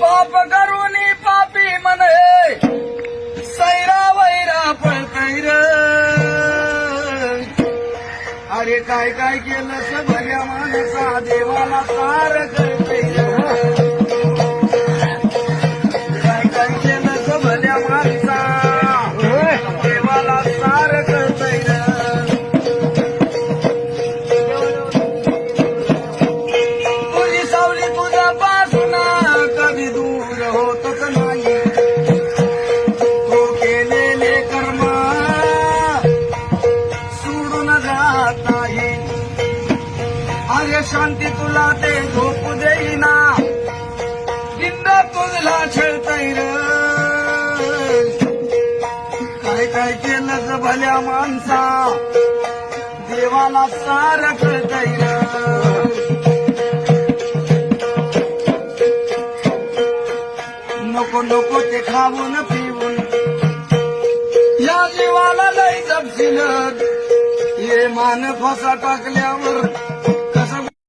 पाप करून पापी म्हणे. सैरा वैरा पळतैर अरे काय काय केलं सभल्या माणसा देवाला सार करतैर अरे शांती तुला ते झोप देईना. दिंड तुझला छळतय काय काय केलं ग भल्या माणसा? देवाला सार कळतय नको नको ते खाऊन पिऊन. या जीवाला लय जपशील. ये मान फसा टाकल्यावर